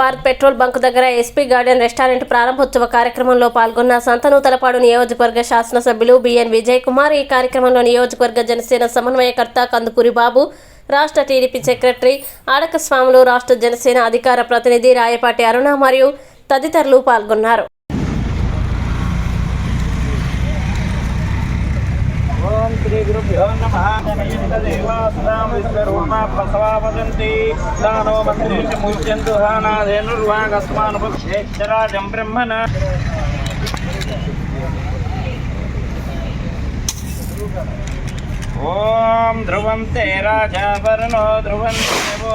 Bharat petrol bunk దగ్గర SP garden restaurant ప్రారంభోత్సవ కార్యక్రమంలో పాల్గొన్న సంతనూతలపాడు నియోజకవర్గ శాసనసభ్యులు బిఎన్ విజయ్ కుమార్. ఈ కార్యక్రమంలో నియోజకవర్గ జనసేన సమన్వయకర్త కందుకూరి బాబు రాష్ట్ర టీడీపీ సెక్రటరీ ఆడక స్వాములు రాష్ట్ర జనసేన అధికార ప్రతినిధి రాయపాటి అరుణ మరియు తదితరులు పాల్గొన్నారు. ఓం శ్రీ గురుభ్యో నమః దేవాస్తాం విశ్వరూపా ప్రసవా వదంతి దానో మంత్రిష ముచ్యంతు హానాదేనుర్వాగస్మానుపక్షేక్షరాజం బ్రహ్మణ ఓం ధ్రువం తే రాజా వరుణో ధ్రువం దేవో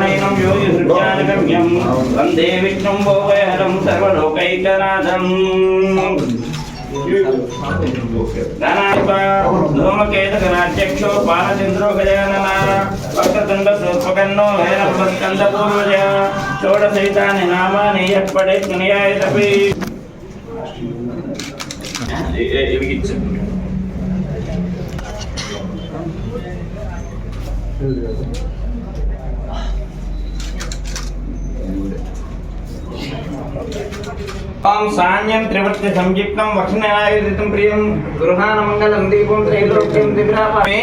వందే విష్ణుం భోగహరం సర్వలోకైకనాథం ధూమకేతగణాధ్యక్షో పాలచంద్రో గజానన భక్తతుండ సూర్పకన్నో హేరంబస్కంద పూర్వజ షోడశైతాని నామాని ఎప్పటి జ్ఞాయ తపి తాం సాన్యం త్రివర్తి సంయుక్తం వక్షణాయుధితం ప్రియం గృహాన మంగళం దీపం త్రైలోక్యం దివ్యామే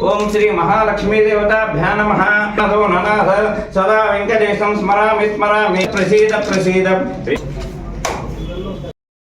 ఓం శ్రీ మహాలక్ష్మీ దేవతాభ్యా నమ. నదో ననాథ సదా వెంకటేశం స్మరామి స్మరామి. ప్రసీద ప్రసీద.